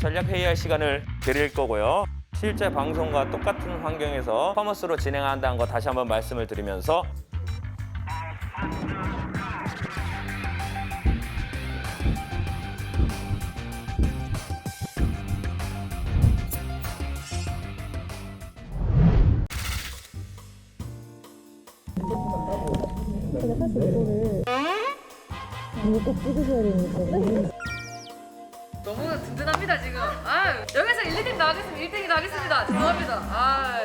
전략 회의할 시간을 드릴 거고요. 실제 방송과 똑같은 환경에서 퍼머스로 진행한다는 거 다시 한번 말씀을 드리면서 너무 든든합니다 지금. 아 여기서 1, 2등 나가겠습니다. 1등이 나가겠습니다. 죄송합니다. 아.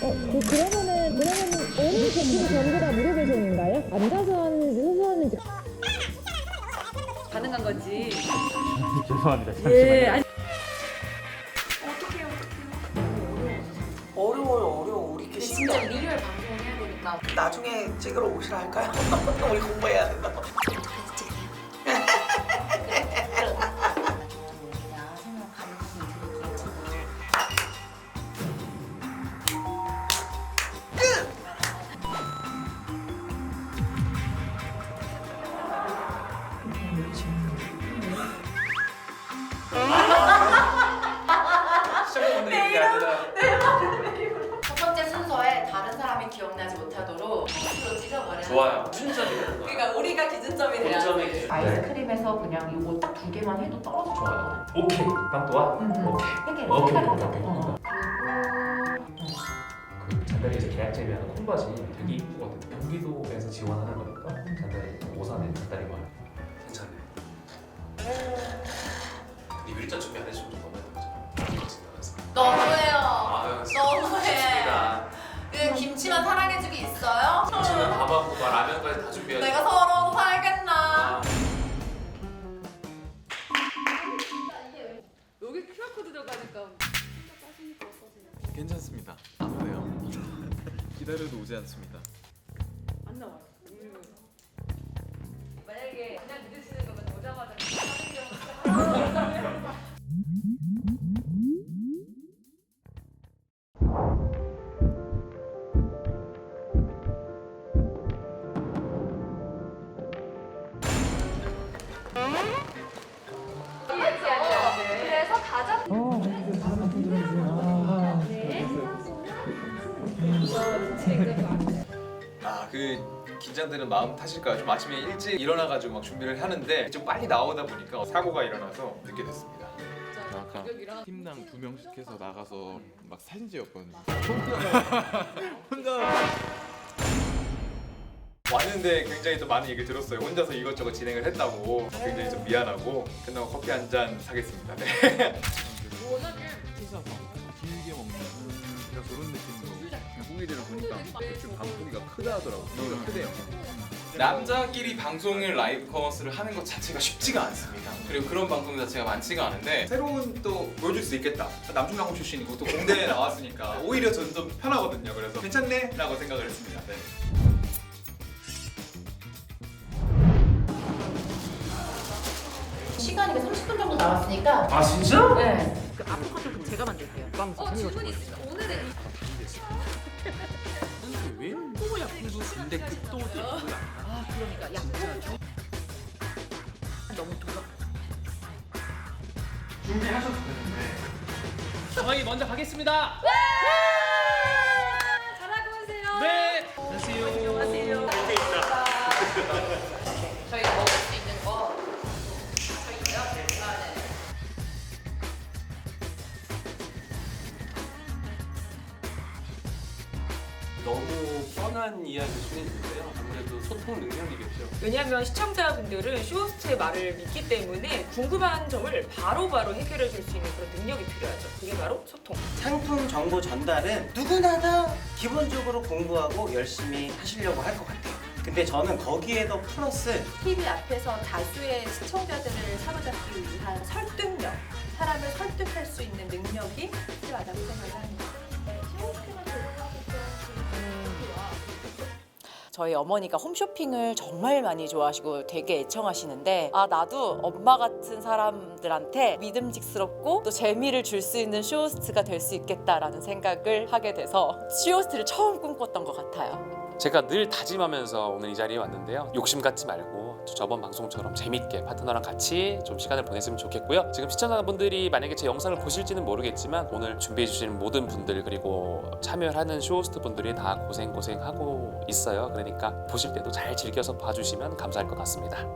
그 그러면은 그러면은 어느 제품 전부 다 무료 배송인가요? 앉아서 하는지 서서 하는지 가능한 건지. 죄송합니다. 예. 아니, 어려워요 나중에 찍으러 오시라 할까요? 우리 공부해야 된 좋아요. 춘자리. 그러니까 우리가 기준점이 돼야 돼. 아이스크림에서 그냥 이거 딱 두 개만 해도 떨어져. 좋아요. 오케이. 빵또와 음, 음. 오케이. 세 개, 오케이, 세 개를 오케이, 어. 오케이. 그리고 그 잔다리에서 계약제비 하는 콩바지 되게 이쁘거든. 경기도에서 지원하는 거니까 잔다리 오산에 잔다리 마을. 괜찮네. 이 일자 준비 안 해주면 좀 너무했다 그죠? 너무해요. 아유, 너무해. 좋습니다. 그 김치만 사랑해주기 있어요? 저는 밥하고 막 라면까지 다 준비해. 내가 서러워서 살겠나? 여기 QR 코드 들어가니까. 괜찮습니다. 아무래요. 기다려도 오지 않습니다. 안 나와요. 음. 만약에 아 그 긴장되는 마음 탓일까요? 좀 아침에 일찍 일어나가지고 막 준비를 하는데 좀 빨리 나오다 보니까 사고가 일어나서 늦게 됐습니다. 아까 팀당 두 명씩 해서 나가서 막 사진 찍었거든요. 혼자 왔는데 굉장히 또 많은 얘기를 들었어요. 혼자서 이것저것 진행을 했다고 굉장히 좀 미안하고 끝나고 커피 한 잔 사겠습니다. 네. 피자 길 물고기들을 보니까 대충 방송이가 크다 하더라고. 여기가 크대요. 남자끼리 방송을 라이브 커머스를 하는 것 자체가 쉽지가 않습니다. 그리고 그런 방송 자체가 많지가 않은데 새로운 또 보여줄 수 있겠다. 남중강호 출신이고 또 공대에 나왔으니까 오히려 저는 좀 편하거든요. 그래서 괜찮네 라고 생각을 했습니다. 네. 시간이 30분 정도 남았으니까 아 진짜? 네. 그 앞에 것도 제가 만들게요. 어 질문 있습니다. 오늘 은 왜? 또 약품도 군대 끝도 아 그러니까 약간 너무 돌아. 준비하셔도 되는데. 저희 먼저 가겠습니다. 뻔한 이야기 중인데요. 아무래도 소통 능력이겠죠. 왜냐하면 시청자분들은 쇼호스트의 말을 믿기 때문에 궁금한 점을 바로바로 해결해 줄 수 있는 그런 능력이 필요하죠. 그게 바로 소통. 상품 정보 전달은 누구나 다 기본적으로 공부하고 열심히 하시려고 할 것 같아요. 근데 저는 거기에도 플러스 TV 앞에서 다수의 시청자들을 사로잡기 위한 저희 어머니가 홈쇼핑을 정말 많이 좋아하시고 되게 애청하시는데 아 나도 엄마 같은 사람들한테 믿음직스럽고 또 재미를 줄 수 있는 쇼호스트가 될 수 있겠다라는 생각을 하게 돼서 쇼호스트를 처음 꿈꿨던 것 같아요. 제가 늘 다짐하면서 오늘 이 자리에 왔는데요. 욕심 갖지 말고 저번 방송처럼 재밌게 파트너랑 같이 좀 시간을 보냈으면 좋겠고요. 지금 시청자분들이 만약에 제 영상을 보실지는 모르겠지만 오늘 준비해 주신 모든 분들 그리고 참여하는 쇼호스트 분들이 다 고생 고생 하고 있어요. 그러니까 보실 때도 잘 즐겨서 봐주시면 감사할 것 같습니다.